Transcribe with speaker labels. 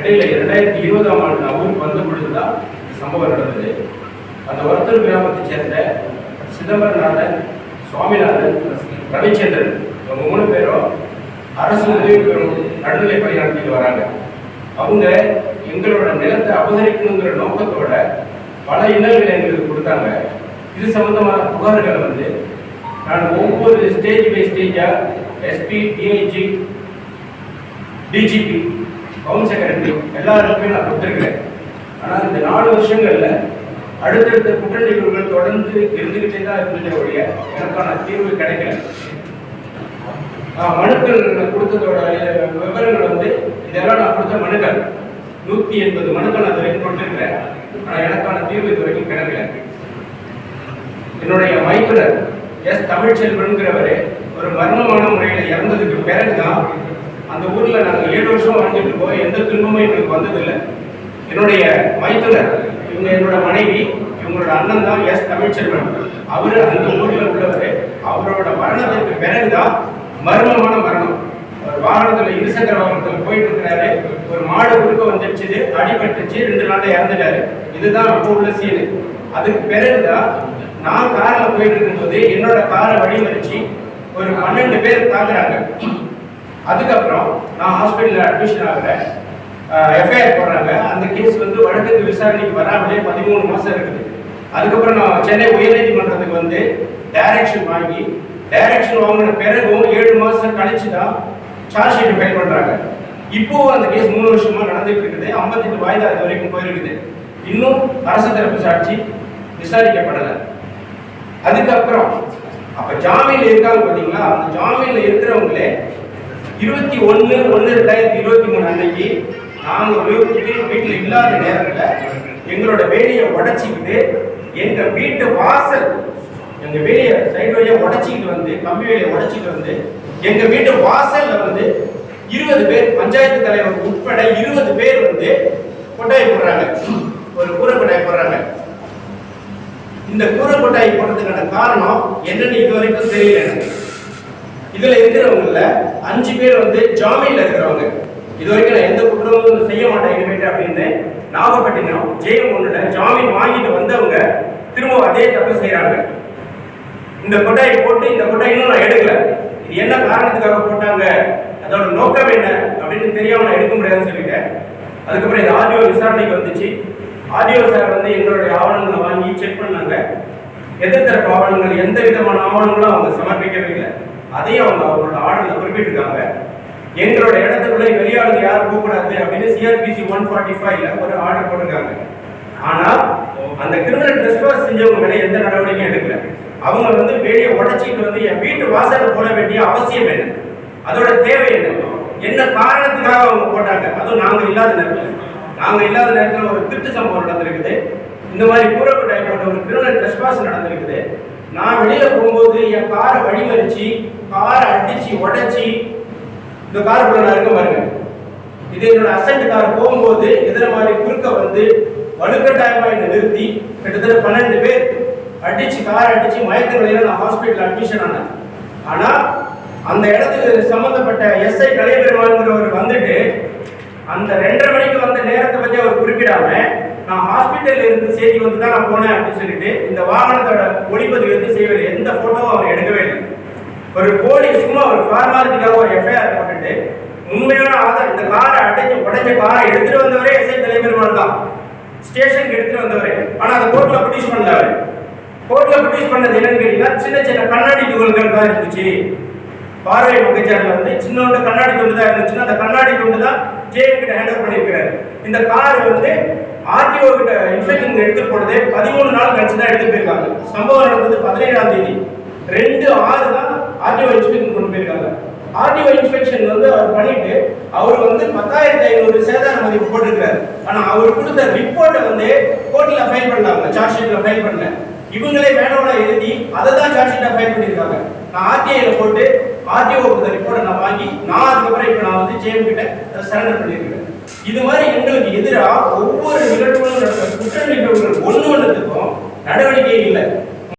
Speaker 1: இடையில இரண்டாயிரத்தி இருபதாம் ஆண்டு நவம்பர் வந்த பொழுதுதான் சம்பவம் நடந்தது. அந்த ஒருத்தர் கிராமத்தை சேர்ந்த சிதம்பரநாதன் சுவாமிநாதன் ரவிச்சந்திரன் இவங்க மூணு பேரும் அரசு உதவி பெறும் நடுநிலை பணி நடத்திட்டு வராங்க. அவங்க எங்களோட நிலத்தை அபகரிக்கணுங்கிற நோக்கத்தோட பல இன்னல்களை எங்களுக்கு கொடுத்தாங்க. இது சம்பந்தமான புகார்களை வந்து நான் ஒவ்வொரு ஸ்டேஜ் பை ஸ்டேஜாக எஸ்பி டிஐஜி டிஜிபி கவுன் செக்ரட்டரி எல்லாருக்குமே நான் கொடுத்துருக்கிறேன். ஆனால் இந்த நாலு வருஷங்களில் அடுத்தடுத்த குற்ற நிகழ்வுகள் தொடர்ந்து இருந்துகிட்டே தான் இருந்ததே ஒழிய எனக்கான தீர்வு கிடைக்கல. மனுக்கள் கொடுத்ததோட விவரங்கள் வந்து இதெல்லாம் நான் கொடுத்த மனுக்கள். நூத்தி எண்பது மனுக்கள் நான் இது வரைக்கும் ஆனால் எனக்கான தீர்வு இது வரைக்கும் கிடைக்கல. என்னுடைய மைத்துனர் எஸ். தமிழ்ச்செல்வன்கிறவர் ஒரு மர்மமான முறையில் இறந்ததுக்கு பிறகுதான் அந்த ஊர்ல நாங்கள் ஏழு வருஷம் வாழ்ந்துட்டு இருக்கோம். எந்த துன்பமும் எங்களுக்கு வந்ததில்லை. என்னுடைய மைத்துனர் இவங்க என்னோட மனைவி இவங்களோட அண்ணன் தான் எஸ் தமிழ்ச்செல்வன். அவரு அந்த ஊரில் உள்ளவர். அவரோட மரணத்திற்கு பிறகுதான் மர்மமான மரணம். வாகனத்தில் வாகனத்துல இருசக்கர வாகனத்துல போயிட்டு இருக்கிறாரு. ஒரு மாடு குறுக்க வந்துடுச்சு அடிபட்டுச்சு ரெண்டு நாள்ல இறந்துட்டாரு. இதுதான் அப்போ உள்ள சீனு. அதுக்கு பிறகுதான் நான் கார்ல போயிட்டு இருக்கும்போது என்னோட காரை வழிமறிச்சு ஒரு பன்னெண்டு பேர் தாக்குறாங்க அதுக்கப்புறம் நான் ஹாஸ்பிட்டலில் அட்மிஷன் ஆகிறேன். எஃப்ஐஆர் போடுறாங்க. அந்த கேஸ் வந்து வழக்குக்கு விசாரணைக்கு வராமலே பதிமூணு மாதம் இருக்குது. அதுக்கப்புறம் நான் சென்னை உயர்நீதிமன்றத்துக்கு வந்து டைரக்ஷன் வாங்கி டைரக்ஷன் வாங்கின பிறகும் ஏழு மாதம் கழிச்சு தான் சார்ஜ் ஷீட் ஃபைல் பண்ணுறாங்க இப்போவும் அந்த கேஸ் மூணு வருஷமாக நடந்துட்டு இருக்குது. ஐம்பத்தெட்டு வாய்தா இது வரைக்கும் போயிருக்குது. இன்னும் அரசு தரப்பு சாட்சி விசாரிக்கப்படலை. அதுக்கப்புறம் அப்போ ஜாமீனில் இருக்காங்க பார்த்தீங்களா அந்த ஜாமீனில் இருக்கிறவங்களே இருபத்தி ஒன்று ஒன்று ரெண்டாயிரத்தி இருபத்தி மூணு அன்னைக்கு நாங்கள் வீட்டுக்கு வீட்டில் இல்லாத நேரத்தில் எங்களோட வேலையை உடச்சிக்கிட்டு எங்கள் வீட்டு வாசல் எங்கள் வேலையை சைடு வழியை உடச்சிக்கிட்டு வந்து கம்பி வேலையை உடச்சிக்கிட்டு வந்து எங்கள் வீட்டு வாசலில் வந்து இருபது பேர் பஞ்சாயத்து தலைவர் உட்பட இருபது பேர் வந்து கொட்டாய் போடுறாங்க. ஒரு கூரை கொட்டாய் போடுறாங்க. இந்த கூரை கொட்டாய் போடுறதுக்கான காரணம் என்னன்னு இது வரைக்கும் தெரியல எனக்கு. இதில் இருக்கிறவங்கல அஞ்சு பேர் வந்து ஜாமீன்ல இருக்கிறவங்க. இது வரைக்கும் நான் எந்த குற்றமும் செய்ய மாட்டேன் இனிமேட்டு அப்படின்னு நாகப்பட்டினம் ஜெயம் ஒன்றுல ஜாமீன் வாங்கிட்டு வந்தவங்க திரும்ப அதே தப்பு செய்யறாங்க இந்த கொட்டையை போட்டு இந்த கொட்டை இன்னும் நான் எடுக்கல. இது என்ன காரணத்துக்காக போட்டாங்க? அதோட நோக்கம் என்ன அப்படின்னு தெரியாம நான் எடுக்க முடியாதுன்னு சொல்லிட்டேன். அதுக்கப்புறம் இந்த ஆடியோ விசாரணைக்கு வந்துச்சு. ஆடியோ சார் வந்து எங்களுடைய ஆவணங்களை வாங்கி செக் பண்ணாங்க. எதிர்த்தரப்பு ஆவணங்கள் எந்த விதமான ஆவணங்களும் அவங்க சமர்ப்பிக்கவே இல்லை. அதையும் அவங்க அவங்களோட ஆர்டர்ல இருக்காங்க எங்களோட இடத்துக்குள்ள வெளியாளுங்க யாரும் போகக்கூடாது அப்படின்னு சிஆர்பிசி ஒன் ஃபார்ட்டி ஃபைவ்ல ஒரு ஆர்டர் போட்டிருக்காங்க. ஆனா அந்த கிரிமினல் டிஸ்பாஸ் செஞ்சவங்க மேல எந்த நடவடிக்கையும் எடுக்கல. அவங்க வந்து வெளியே உடைச்சிட்டு வந்து என் வீட்டு வாசல் போட வேண்டிய அவசியம் என்ன? அதோட தேவை என்ன? என்ன காரணத்துக்காக அவங்க போட்டாங்க? அதுவும் நாங்க இல்லாத நேரத்தில். நாங்க இல்லாத நேரத்தில் ஒரு திருட்டு சம்பவம் நடந்திருக்குது. இந்த மாதிரி கூறப்பு டைப் ஒரு கிரிமினல் டிஸ்பாஸ் நடந்திருக்குது. நான் வெளியில போகும்போது என் காரை வழிமறிச்சு காரை அடிச்சு உடைச்சி இந்த காருக்குள்ள நான் இருக்க பாருங்க இது என்னோட அசண்ட் கார் போகும்போது எதிர மாதிரி குறுக்க வந்து வலுக்கட்டாயமா என்னை நிறுத்தி கிட்டத்தட்ட பன்னெண்டு பேர் அடிச்சு கார் அடிச்சு மயக்க நிலையில நான் ஹாஸ்பிட்டல் அட்மிஷன் ஆனேன். ஆனா அந்த இடத்துக்கு சம்பந்தப்பட்ட எஸ்ஐ கலைபெருமாள்ங்கிறவர் வந்துட்டு அந்த ரெண்டரை மணிக்கு வந்த நேரத்தை பத்தி அவர் குறிப்பிடாம நான் ஹாஸ்பிட்டல்ல இருந்து செய்தி வந்து தான் நான் போனேன் அப்படின்னு சொல்லிட்டு இந்த வாகனத்தோட ஒளிப்பதிவு வந்து செய்யவில்லை எந்த போட்டோவும் அவர் எடுக்கவே இல்லை. ஒரு போலீஸ் சும்மா ஒரு ஃபார்மாலிட்டிக்காக ஒரு எஃப்ஐஆர் போட்டுட்டு உண்மையான ஆதார் இந்த காரை அடைஞ்சு உடைஞ்ச காரை எடுத்துட்டு வந்தவரே எஸ்ஐ தலைவர் தான். ஸ்டேஷனுக்கு எடுத்துட்டு வந்தவரே. ஆனால் அதை கோர்ட்டில் ப்ரொடியூஸ் பண்ணல கோர்ட்டில் ப்ரொடியூஸ் பண்ணது என்னன்னு கேட்டீங்கன்னா சின்ன சின்ன கண்ணாடி துகள்கள் தான் இருந்துச்சு. பார்வை முகச்சாரில் வந்து சின்னோண்டு கண்ணாடி துண்டு தான் இருந்துச்சுன்னா அந்த கண்ணாடி துண்டு தான் ஜேஎம் கிட்ட ஹேண்ட் ஓவர் பண்ணியிருக்கிறாரு. இந்த கார் வந்து ஆர்டிஓ கிட்ட இன்ஸ்பெக்ஷன் எடுத்து போனதே பதிமூணு நாள் கழிச்சு தான் எடுத்து போயிருக்காங்க. சம்பவம் நடந்தது பதினேழாம் தேதி. ரெண்டு ஆறு தான் ஆர்டிஓ இன்ஸ்பெக்ஷன் கொண்டு போயிருக்காங்க. ஆர்டிஓ இன்ஸ்பெக்ஷன் வந்து அவர் பண்ணிட்டு அவர் வந்து பத்தாயிரத்தி ஐநூறு சேதார மதிப்பு போட்டிருக்காரு ஆனா அவர் கொடுத்த ரிப்போர்ட்டை வந்து கோர்ட்ல ஃபைல் பண்ணாங்க சார்ஜ் ஷீட்ல ஃபைல் பண்ணல. இவங்களே மேடோட எழுதி அதை தான் சார்ஜ் ஷீட்டா ஃபைல் பண்ணியிருக்காங்க. நான் ஆர்டிஐல போட்டு ஆர்டிஓ கொடுத்த ரிப்போர்ட்டை நான் வாங்கி நான் அதுக்கப்புறம் இப்போ நான் வந்து ஜேஎம் கிட்ட சரண்டர் பண்ணியிருக்கிறேன். இது மாதிரி எங்களுக்கு எதிராக ஒவ்வொரு நிகழ்வு